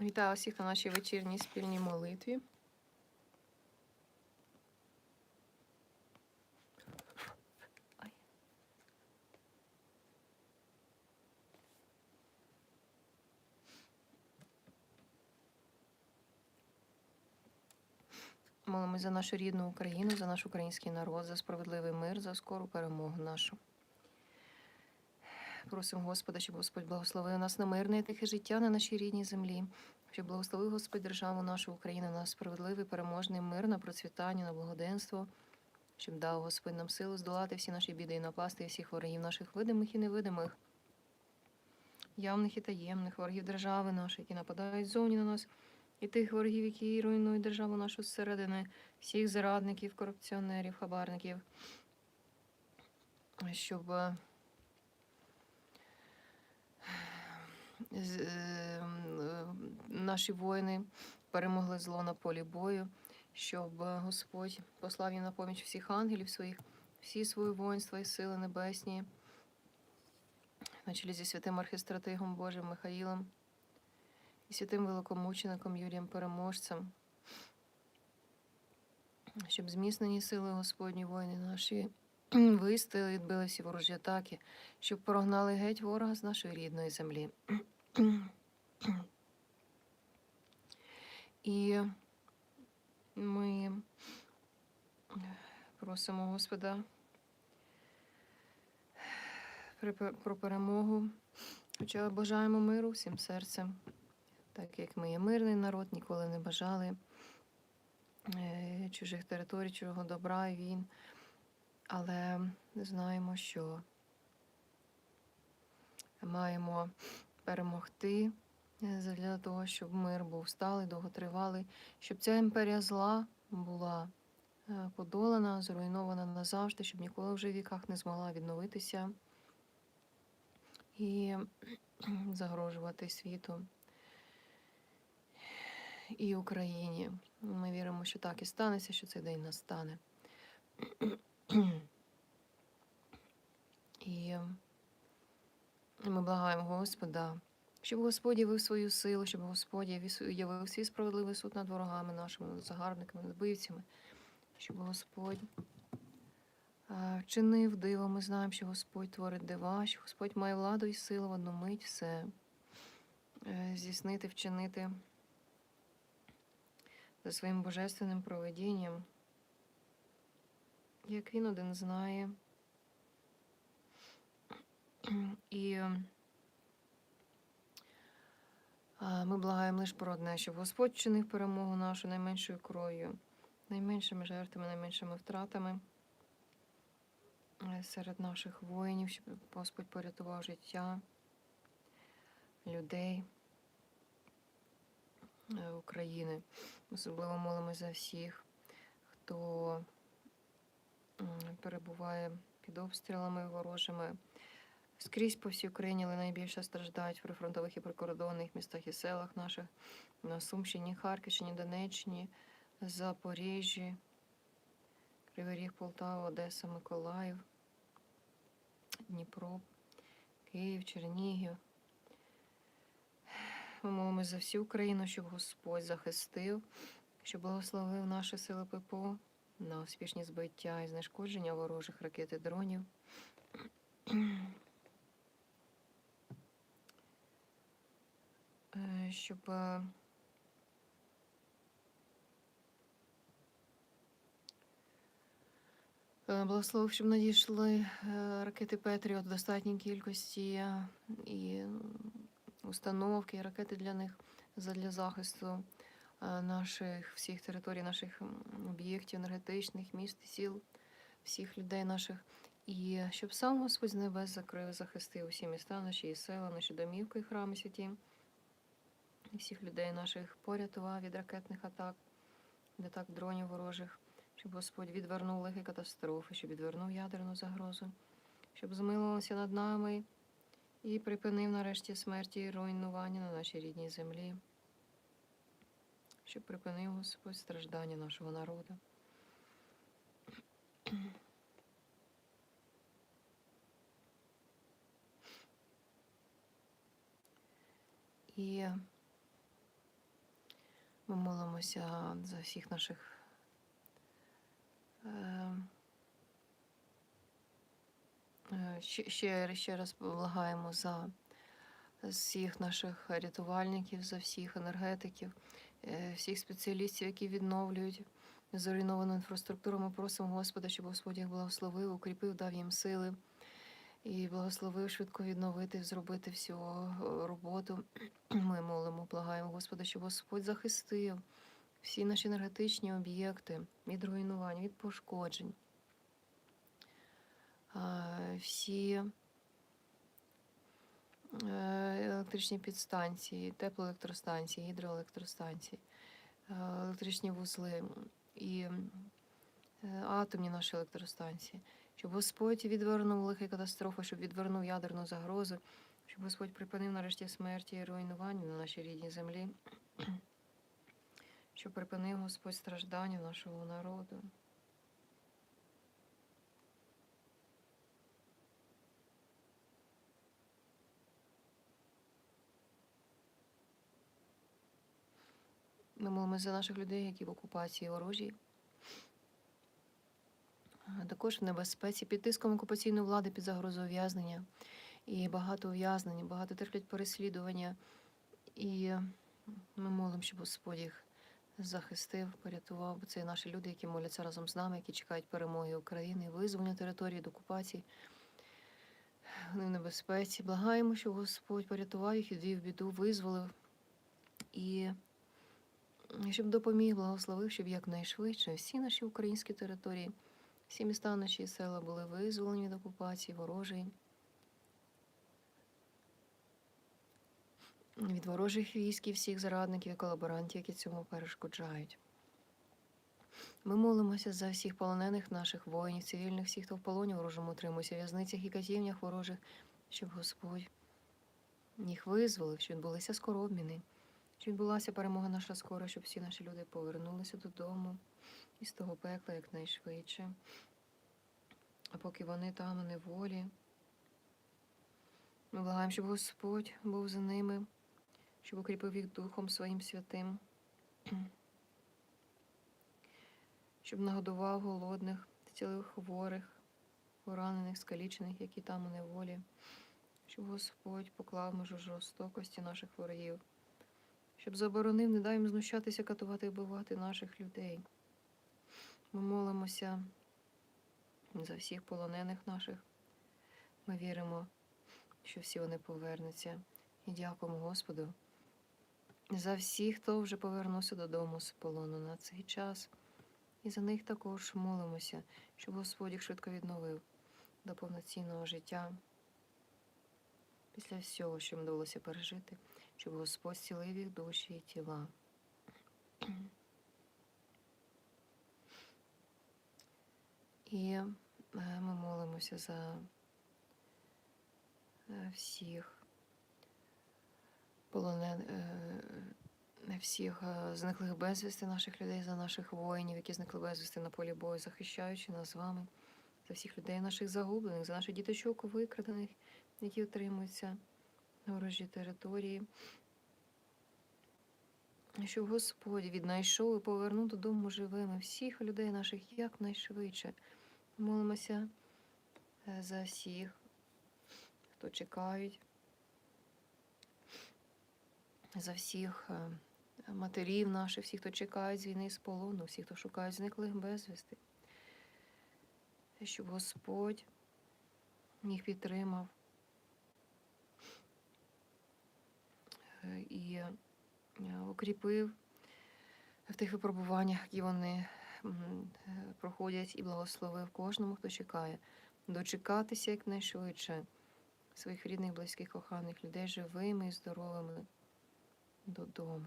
Вітаю всіх на нашій вечірній спільній молитві. Молимось за нашу рідну Україну, за наш український народ, за справедливий мир, за скору перемогу нашу. Просимо Господа, щоб Господь благословив нас на мирне і тихе життя на нашій рідній землі, щоб благословив Господь державу нашу Україну на справедливий, переможний мир, на процвітання, на благоденство, щоб дав Господь нам силу здолати всі наші біди і напасти всіх ворогів наших видимих і невидимих, явних і таємних ворогів держави нашої, які нападають ззовні на нас, і тих ворогів, які руйнують державу нашу зсередини, всіх зрадників, корупціонерів, хабарників, щоб. Наші воїни перемогли зло на полі бою, щоб е, Господь послав їм на поміч всіх ангелів своїх, всі свої воїнства і сили небесні, на чолі зі святим архістратигом Божим Михаїлом і святим великомучеником Юрієм Переможцем, щоб зміцнені сили Господні воїни наші вистояли, відбили всі ворожі атаки, щоб прогнали геть ворога з нашої рідної землі. І ми просимо Господа про перемогу. Хоча бажаємо миру всім серцем, так як ми є мирний народ, ніколи не бажали е, чужих територій, чужого добра і війн. Але знаємо, що маємо перемогти е, для того, щоб мир був сталий, довготривалий, щоб ця імперія зла була е, подолана, зруйнована назавжди, щоб ніколи вже в віках не змогла відновитися і загрожувати світу і Україні. Ми віримо, що так і станеться, що цей день настане. І ми благаємо Господа, щоб Господь явив свою силу, щоб Господь явив- свій справедливий суд над ворогами нашими, загарбниками, над вбивцями, щоб Господь а, чинив диво. Ми знаємо, що Господь творить дива, що Господь має владу і силу в одну мить все е, здійснити, вчинити за своїм божественним проведінням, як він один знає. І ми благаємо лише про одне, щоб Господь чинив перемогу нашу найменшою кров'ю, найменшими жертвами, найменшими втратами е, серед наших воїнів, щоб Господь порятував життя людей е, України. Особливо молимось за всіх, хто перебуває під обстрілами ворожими. Скрізь по всій Україні, але найбільше страждають в прифронтових і прикордонних містах і селах наших на Сумщині, Харківщині, Донеччині, Запоріжжі, Кривий Ріг, Полтава, Одеса, Миколаїв, Дніпро, Київ, Чернігів. Ми молимось за всю Україну, щоб Господь захистив, щоб благословив наші сили ППО на успішні збиття і знешкодження ворожих ракет і дронів. Е, щоб е, благословив, щоб надійшли е, ракети Петріот в достатній кількості і установки, і ракети для них для захисту наших всіх територій, наших об'єктів енергетичних, міст, сіл, всіх людей наших. І щоб сам Господь з небес закрив, захистив усі міста, наші села, наші домівки і храми святі. І всіх людей наших порятував від ракетних атак, від атак дронів ворожих, щоб Господь відвернув лихі катастрофи, щоб відвернув ядерну загрозу, щоб змилувався над нами і припинив нарешті смерті і руйнування на нашій рідній землі, щоб припинив Господь страждання нашого народу. І Ми молимося за всіх наших. е, Ще, ще, раз благаємо за всіх наших рятувальників, за всіх енергетиків, всіх спеціалістів, які відновлюють зруйновану інфраструктуру. Ми просимо Господа, щоб Господь їх благословив, укріпив, дав їм сили і благословив швидко відновити, зробити всю е, роботу. Ми молимо, благаємо Господа, щоб Господь захистив всі наші енергетичні об'єкти від руйнувань, від пошкоджень. Всі е, електричні підстанції, теплоелектростанції, гідроелектростанції, е, електричні вузли і е, атомні наші електростанції, щоб Господь відвернув лихі катастрофи, щоб відвернув ядерну загрозу, щоб Господь припинив нарешті смерті і руйнування на нашій рідній землі, щоб припинив Господь страждання нашого народу. Ми молимося за наших людей, які в окупації ворожій. А Також в небезпеці під тиском окупаційної влади під загрозою ув'язнення. І багато ув'язнень, багато терплять переслідування. І ми молимо, щоб Господь їх захистив, порятував. Бо це наші люди, які моляться разом з нами, які чекають перемоги України, визволення території від окупації. Вони в небезпеці. Благаємо, щоб Господь порятував їх, відвів біду, визволив і щоб допоміг, благословив, щоб якнайшвидше всі наші українські території, всі міста наші села були визволені від окупації, ворожої, від ворожих військ і всіх зрадників і колаборантів, які цьому перешкоджають. Ми молимося за всіх полонених наших воїнів, цивільних, всіх, хто в полоні ворожому утримується, в в'язницях і казівнях ворожих, щоб Господь їх визволив, щоб відбулися скоро обміни. Щоб відбулася перемога наша скоро, щоб всі наші люди повернулися додому із того пекла якнайшвидше. А поки вони там у неволі, ми благаємо, щоб Господь був за ними, щоб укріпив їх Духом Своїм святим, щоб нагодував голодних, цілих хворих, поранених, скалічених, які там у неволі, щоб Господь поклав межу жорстокості наших ворогів щоб заборонив, не дай їм знущатися, катувати і вбивати наших людей. Ми молимося за всіх полонених наших. Ми віримо, що всі вони повернуться. І дякуємо Господу за всіх, хто вже повернувся додому з полону на цей час. І за них також молимося, щоб Господь їх швидко відновив до повноцінного життя після всього, що їм довелося пережити щоб Господь зцілив їх душі і тіла. І е, ми молимося за е, всіх полонен, е, всіх зниклих безвісти наших людей, за наших воїнів, які зникли безвісти на полі бою, захищаючи нас з вами, за всіх людей наших загублених, за наших діточок викрадених, які утримуються на ворожій території, щоб Господь віднайшов і повернув додому живими всіх людей наших якнайшвидше. Молимося е, за всіх, хто чекають, за всіх е, матерів наших, всіх, хто чекають з війни з полону, всіх, хто шукає зниклих безвісти, щоб Господь їх підтримав. І е, укріпив в тих випробуваннях, які вони е, проходять, і благословив кожному, хто чекає, дочекатися якнайшвидше своїх рідних, близьких, коханих людей живими і здоровими додому.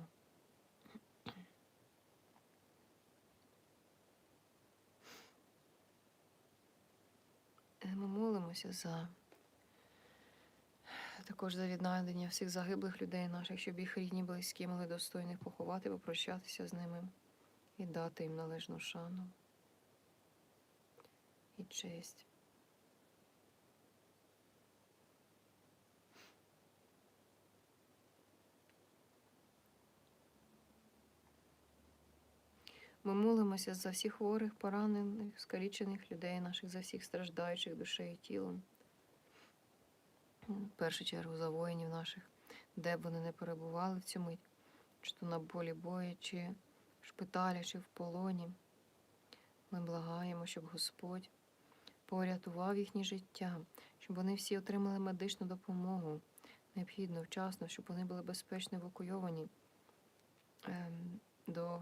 Ми молимося за також за віднайдення всіх загиблих людей наших, щоб їх рідні, близькі могли достойних поховати, попрощатися з ними і дати їм належну шану і честь. Ми молимося за всіх хворих, поранених, скалічених людей наших, за всіх страждаючих душею і тілом. В першу чергу за воїнів наших, де б вони не перебували в цю мить, чи то на полі бою, чи в шпиталі, чи в полоні. Ми благаємо, щоб Господь порятував їхнє життя, щоб вони всі отримали медичну допомогу необхідно вчасно, щоб вони були безпечно евакуйовані ем, до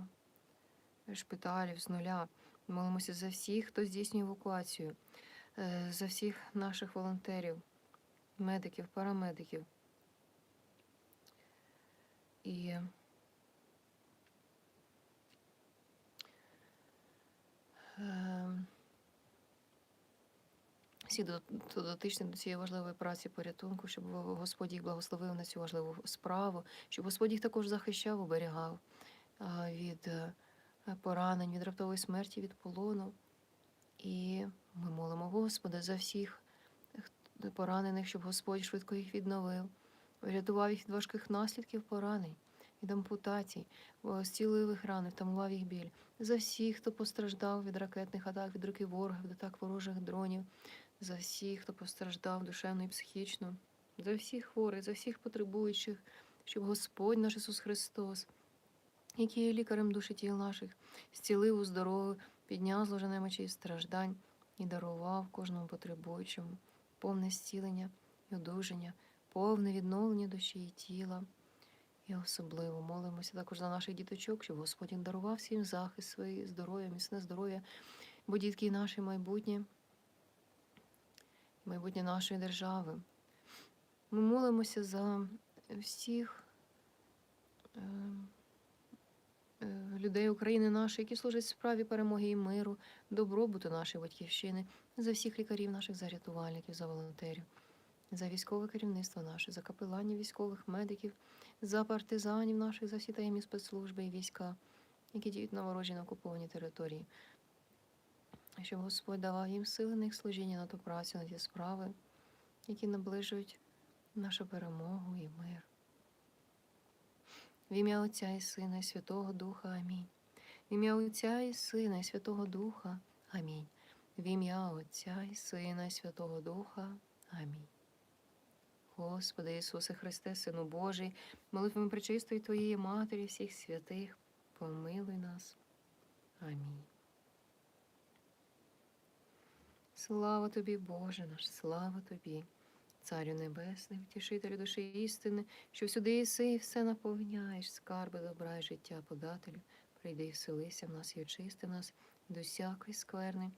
шпиталів з нуля. Молимося за всіх, хто здійснює евакуацію, е, за всіх наших волонтерів, медиків, парамедиків. І ем, всі дотичні до цієї важливої праці порятунку, щоб Господь їх благословив на цю важливу справу, щоб Господь їх також захищав, оберігав від е, поранень, від раптової смерті, від полону. І ми молимо Господа за всіх поранених, щоб Господь швидко їх відновив, врятував їх від важких наслідків поранень, від ампутацій, зцілив їх рани, втамував їх біль. За всіх, хто постраждав від ракетних атак, від руки ворога, від атак ворожих дронів, за всіх, хто постраждав душевно і психічно, за всіх хворих, за всіх потребуючих, щоб Господь наш Ісус Христос, який є лікарем душі тіл наших, зцілив у здоров'я, підняв зложене мечі страждань і дарував кожному потребуючому повне зцілення і одужання, повне відновлення душі і тіла. І особливо молимося також за наших діточок, щоб Господь їм дарував всім захист, своє здоров'я, міцне здоров'я, бо дітки і наше майбутнє майбутнє нашої держави. Ми молимося за всіх е, е, людей України нашої, які служать в справі перемоги і миру, добробуту нашої батьківщини, за всіх лікарів наших, за рятувальників, за волонтерів, за військове керівництво наше, за капеланів військових медиків, за партизанів наших, за всі таємні спецслужби і війська, які діють на ворожі на окупованій території щоб Господь давав їм сили на їх служіння на ту працю, на ті справи, які наближують нашу перемогу і мир. В ім'я Отця і Сина, і Святого Духа Амінь. В ім'я Отця і Сина, і Святого Духа Амінь. В ім'я Отця і Сина, і Святого Духа Амінь. Господи Ісусе Христе, Сину Божий, молитвами пречистої Твоєї Матері, всіх святих, помилуй нас. Амінь. Слава тобі, Боже наш, слава тобі, Царю Небесний, втішителю душі істини, що всюди єси і все наповняєш, скарби добра і життя подателю. Прийди і вселися в нас і очисти нас до всякої скверни,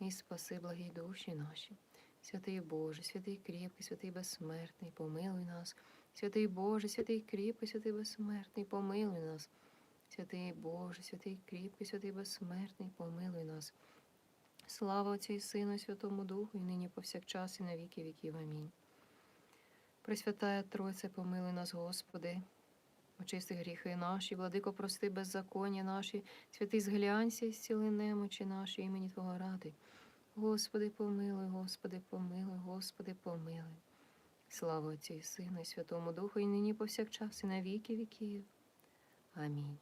і спаси благі душі наші. Святий Боже, святий кріпкий, святий безсмертний, помилуй нас. Святий Боже, святий кріпкий, святий безсмертний, помилуй нас. Святий Боже, святий кріпкий, святий безсмертний, помилуй нас. Слава Отцю і Сину, і Святому Духу, і нині повсякчас, і на віки віків. Амінь. Пресвятая Тройце, помилуй нас, Господи, очисти гріхи наші, владико, прости беззаконня наші, святий зглянься і зціли немочі наші, імені Твого ради. Господи, помилуй, Господи, помилуй, Господи, помилуй. Слава Отцю і Сину, і Святому Духу, і нині повсякчас, і на віки віків. Амінь.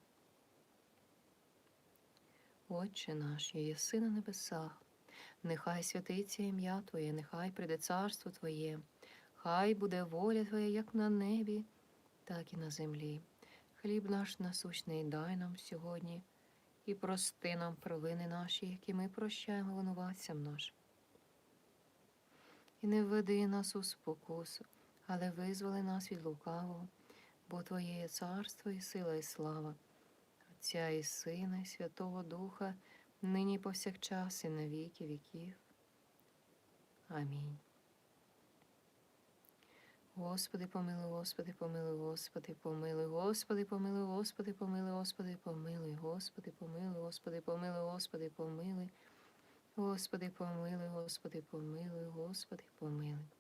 Отче наш, і єси на небесах, нехай святиться ім'я Твоє, нехай прийде царство Твоє, хай буде воля Твоя як на небі, так і на землі. Хліб наш насущний дай нам сьогодні, і прости нам провини наші, які ми прощаємо винуватцям нашим. І не введи нас у спокусу, але визволи нас від лукавого, бо Твоє є царство і сила, і слава. Отця і Сина, і Святого Духа, нині повсякчас, і на віки віків. Амінь. Господи, помилуй, Господи, помилуй, Господи, помилуй, Господи, помилуй, Господи, помилуй, Господи, помилуй, Господи, помилуй, Господи, помилуй, Господи, помилуй, Господи, помилуй, Господи, помилуй, Господи, помилуй.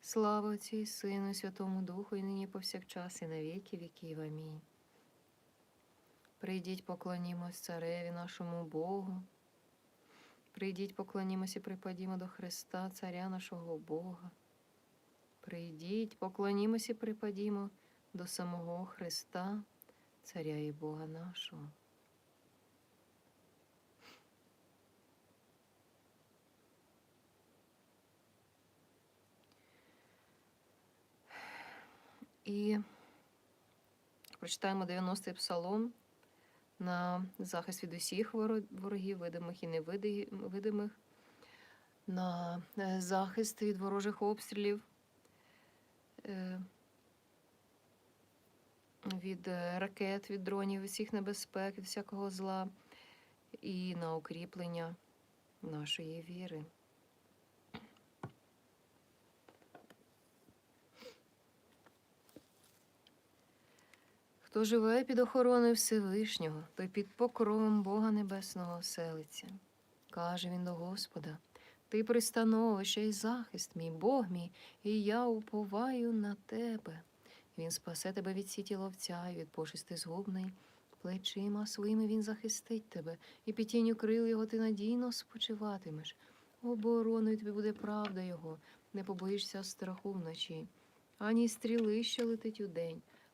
Слава Отцю і Сину, Святому Духу, і нині повсякчас, і на віки віків. Амінь. Прийдіть, поклонімось цареві нашому Богу. Прийдіть, поклонімось і припадімо до Христа, Царя нашого Бога. Прийдіть, поклонімось і припадімо до самого Христа, Царя і Бога нашого. І прочитаємо 90-й псалом на захист від усіх ворогів, видимих і невидимих, на е, захист від ворожих обстрілів, е, від е, ракет, від дронів, всіх небезпек, від всякого зла, і на укріплення нашої віри. Хто живе під охороною Всевишнього, той під покровом Бога Небесного оселиться. Каже він до Господа: Ти пристановище і захист, мій Бог мій, і я уповаю на тебе. Він спасе тебе від сіті ловця і від пошисти згубної. Плечима своїми він захистить тебе, і під тінню крил його ти надійно спочиватимеш. Обороною тобі буде правда його, не побоїшся страху вночі, ані стріли, що летить удень,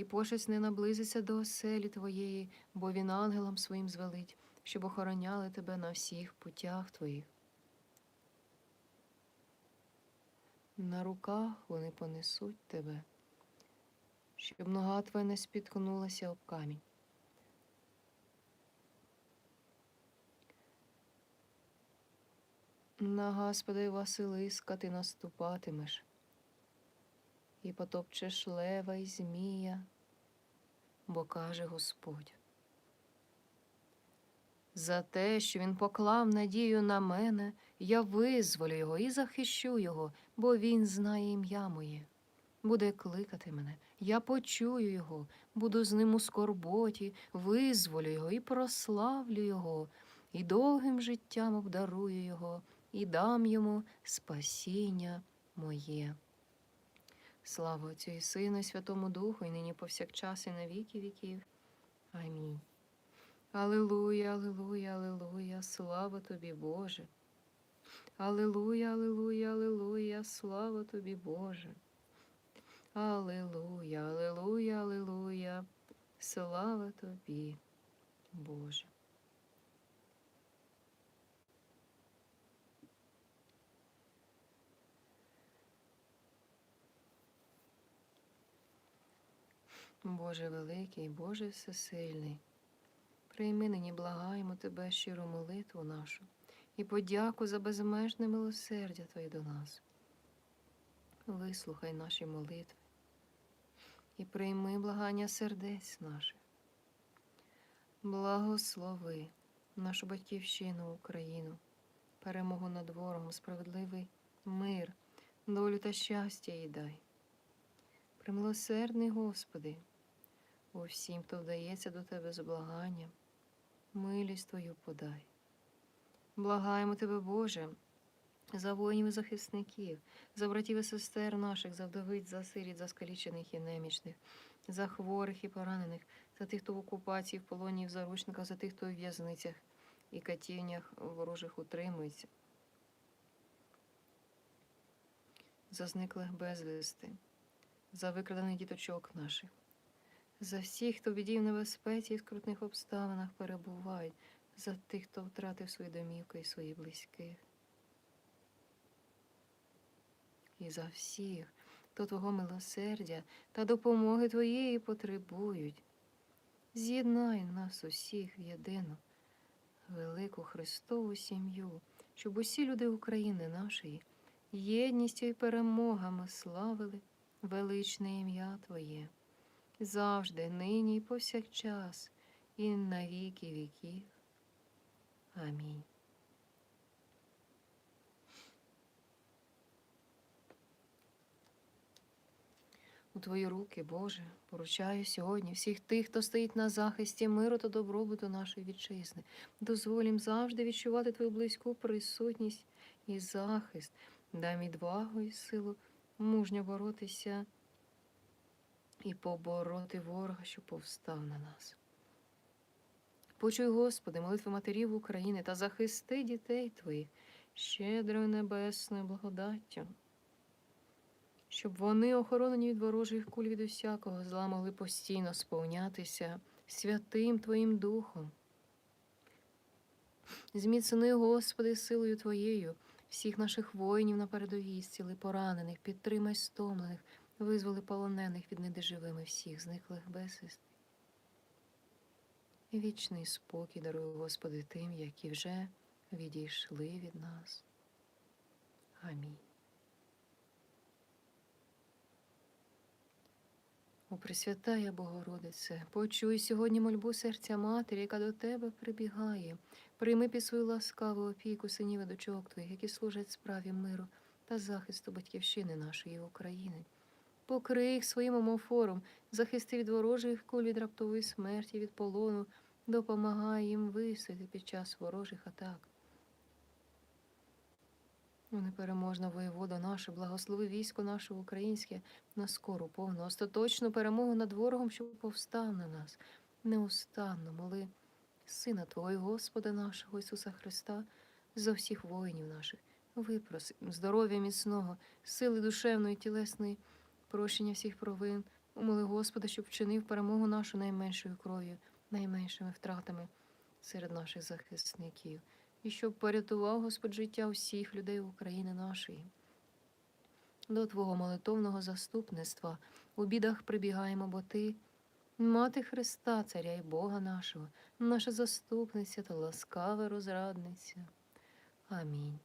і пошесть не наблизиться до оселі твоєї, бо він ангелам своїм звелить, щоб охороняли тебе на всіх путях твоїх. На руках вони понесуть тебе, щоб нога твоя не спіткнулася об камінь. На Господа і Василиска ти наступатимеш, і потопчеш лева і змія, бо каже Господь. За те, що він поклав надію на мене, я визволю його і захищу його, бо він знає ім'я моє. Буде кликати мене, я почую його, буду з ним у скорботі, визволю його і прославлю його, і довгим життям обдарую його, і дам йому спасіння моє. Слава Отцю і Сину, і Святому Духу, і нині повсякчас, і на віки віків. Амінь. Алилуя, алилуя, алилуя, слава тобі, Боже. Алилуя, алилуя, алилуя, слава тобі, Боже. Алилуя, алилуя, алилуя, слава тобі, Боже. Боже великий, Боже всесильний, прийми нині благаємо Тебе щиру молитву нашу і подяку за безмежне милосердя Твоє до нас. Вислухай наші молитви і прийми благання сердець наших. Благослови нашу батьківщину Україну, перемогу над ворогом, справедливий мир, долю та щастя їй дай. Примилосердний Господи, усім, хто вдається до Тебе з благанням, милість Твою подай. Благаємо Тебе, Боже, за воїнів і захисників, за братів і сестер наших, за вдовиць, за сиріт, за скалічених і немічних, за хворих і поранених, за тих, хто в окупації, в полоні в заручниках, за тих, хто у в'язницях і катівнях ворожих утримується, за зниклих безвісти, за викрадених діточок наших, за всіх, хто в біді в небезпеці і скрутних обставинах перебувають, за тих, хто втратив свої домівки і своїх близьких. І за всіх, хто Твого милосердя та допомоги Твоєї потребують. З'єднай нас усіх в єдину, велику Христову сім'ю, щоб усі люди України нашої єдністю і перемогами славили величне ім'я Твоє, завжди, нині і повсякчас, і на віки віків. Амінь. У Твої руки, Боже, поручаю сьогодні всіх тих, хто стоїть на захисті миру та добробуту нашої вітчизни. Дозволь їм завжди відчувати Твою близьку присутність і захист. Дай відвагу і силу мужньо боротися і побороти ворога, що повстав на нас. Почуй, Господи, молитви матерів України та захисти дітей Твоїх щедрою небесною благодаттю, щоб вони, охоронені від ворожих куль від усякого зла, могли постійно сповнятися святим Твоїм Духом. Зміцни, Господи, силою Твоєю, всіх наших воїнів на передовій, зціли поранених, підтримай стомлених, визволи полонених від недоживими всіх, зниклих безвісти. Вічний спокій даруй, Господи, тим, які вже відійшли від нас. Амінь. О, Пресвятая Богородице, почуй сьогодні мольбу серця матері, яка до тебе прибігає. Прийми під свою ласкаву опіку синів і дочок твоїх, які служать справі миру та захисту батьківщини нашої України. Покрий їх своїм омофором, захисти від ворожих куль від раптової смерті, від полону, допомагай їм вистояти під час ворожих атак. Непереможна воєвода наша, благослови військо наше українське на скору, повну, остаточну перемогу над ворогом, що повстав на нас. Неустанно моли Сина Твого, і Господа нашого Ісуса Христа, за всіх воїнів наших. Випроси здоров'я міцного, сили душевної, тілесної, прощення всіх провин. Умоли Господа, щоб вчинив перемогу нашу найменшою кров'ю, найменшими втратами серед наших захисників і щоб порятував Господь життя всіх людей України нашої. До Твого молитовного заступництва у бідах прибігаємо, бо Ти, Мати Христа, Царя і Бога нашого, наша заступниця та ласкава розрадниця. Амінь.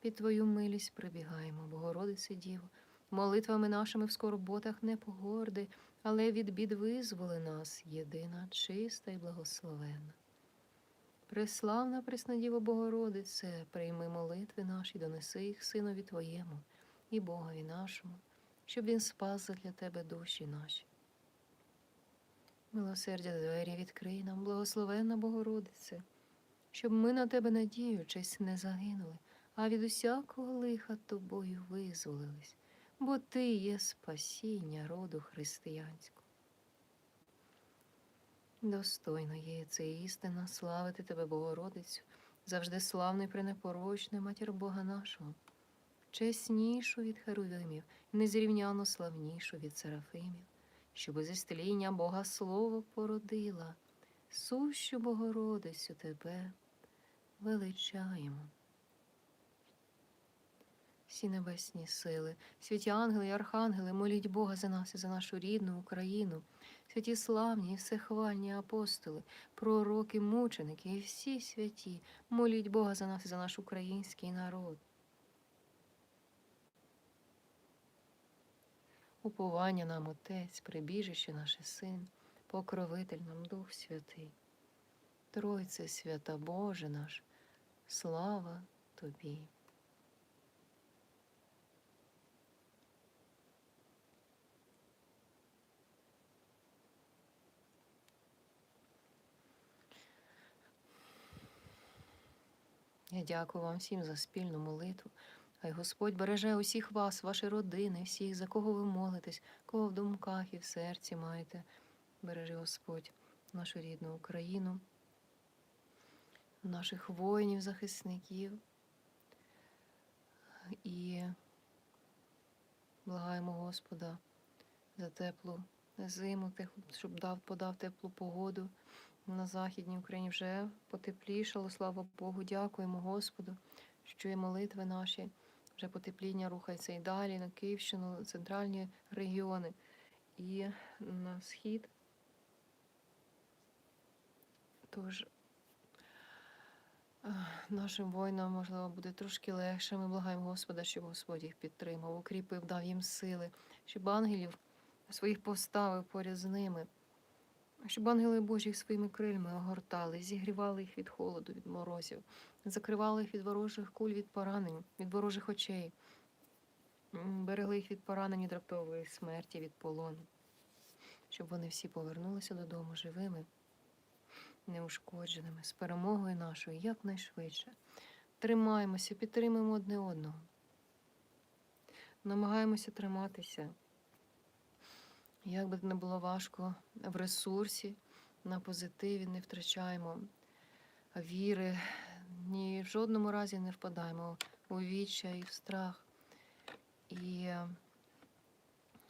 Під Твою милість прибігаємо, Богородице Діво, молитвами нашими в скорботах не погорди, але від бід визволи нас, єдина, чиста і благословенна. Преславна Преснодіво Богородице, прийми молитви наші, донеси їх Синові Твоєму і Богові нашому, щоб Він спас для Тебе душі наші. Милосердя двері відкрий нам, благословенна Богородице, щоб ми на Тебе, надіючись, не загинули, а від усякого лиха Тобою визволились, бо Ти є спасіння роду християнського. Достойно є це істина, славити тебе, Богородицю, завжди славну і пренепорочну матір Бога нашого, чеснішу від Херувимів, незрівняно славнішу від Серафимів, щоб зі стління Бога Слово породила, сущу Богородицю тебе величаємо. Всі небесні сили, святі ангели і архангели, моліть Бога за нас і за нашу рідну Україну святі славні і всехвальні апостоли, пророки, мученики і всі святі, моліть Бога за нас і за наш український народ. Уповання нам Отець, прибіжище наше Син, покровитель нам Дух Святий. Тройце свята Боже наш, слава Тобі. Я дякую вам всім за спільну молитву. Хай Господь береже усіх вас, ваші родини, всіх, за кого ви молитесь, кого в думках і в серці маєте. Бережи Господь нашу рідну Україну, наших воїнів, захисників. І благаємо Господа за теплу зиму, щоб дав, подав теплу погоду на Західній Україні вже потеплішало, слава Богу, дякуємо Господу, що є молитви наші, вже потепління рухається і далі на Київщину, центральні регіони і на схід. Тож нашим воїнам, можливо, буде трошки легше. Ми благаємо Господа, щоб Господь їх підтримав, укріпив, дав їм сили, щоб ангелів своїх поставив поряд з ними щоб ангели Божі своїми крильми огортали, зігрівали їх від холоду, від морозів, закривали їх від ворожих куль, від поранень, від ворожих очей, берегли їх від поранень, від раптової смерті, від полону, щоб вони всі повернулися додому живими, неушкодженими, з перемогою нашою якнайшвидше. Тримаємося, підтримуємо одне одного. Намагаємося триматися Як би не було важко в ресурсі, на позитиві не втрачаємо віри, ні в жодному разі не впадаємо у відчай, в страх. І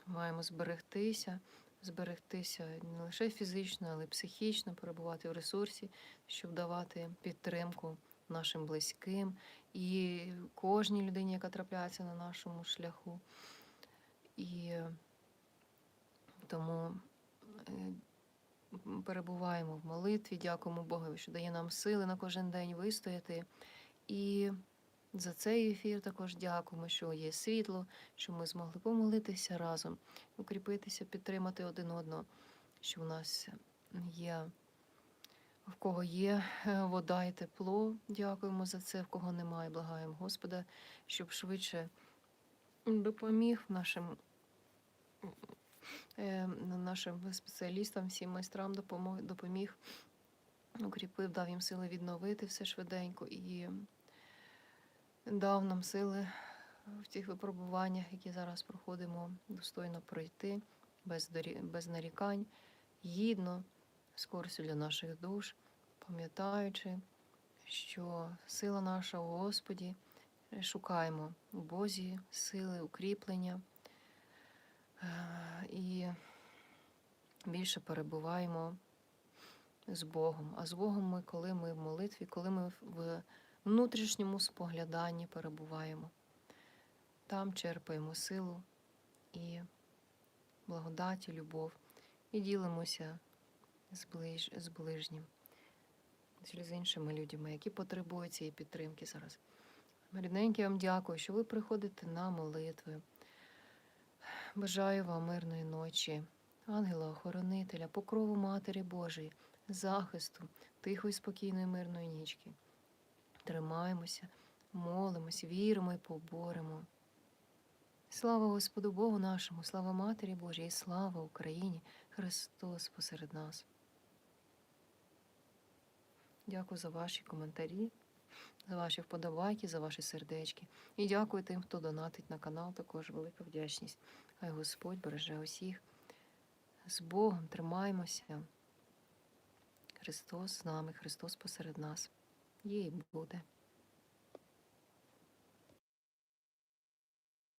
маємо зберегтися, зберегтися не лише фізично, але й психічно, перебувати в ресурсі, щоб давати підтримку нашим близьким і кожній людині, яка трапляється на нашому шляху. І тому е, перебуваємо в молитві, дякуємо Богу, що дає нам сили на кожен день вистояти. І за цей ефір також дякуємо, що є світло, що ми змогли помолитися разом, укріпитися, підтримати один одного, що в нас є. В кого є е, вода і тепло, дякуємо за це, в кого немає, благаємо Господа, щоб швидше допоміг нашим, нашим спеціалістам, всім майстрам допоміг, укріпив, дав їм сили відновити все швиденько і дав нам сили в тих випробуваннях, які зараз проходимо, достойно пройти, без, дорі- без нарікань, гідно, з користю для наших душ, пам'ятаючи, що сила наша у Господі, е, шукаємо у Бозі сили, укріплення. е, і більше перебуваємо з Богом. А з Богом ми, коли ми в молитві, коли ми в внутрішньому спогляданні перебуваємо. Там черпаємо силу і благодаті, любов і ділимося з, ближ, з ближнім, з іншими людьми, які потребують цієї підтримки зараз. Рідненькі, я вам дякую, що ви приходите на молитви. Бажаю вам мирної ночі, ангела-охоронителя, покрову Матері Божої, захисту, тихої, спокійної, мирної нічки. Тримаємося, молимось, віримо і поборемо. Слава Господу Богу нашому, слава Матері Божій, і слава Україні, Христос посеред нас. Дякую за ваші коментарі, за ваші вподобайки, за ваші сердечки. І дякую тим, хто донатить на канал, також велика вдячність. Хай Господь береже усіх. З Богом тримаємося. Христос з нами, Христос посеред нас. Є і буде.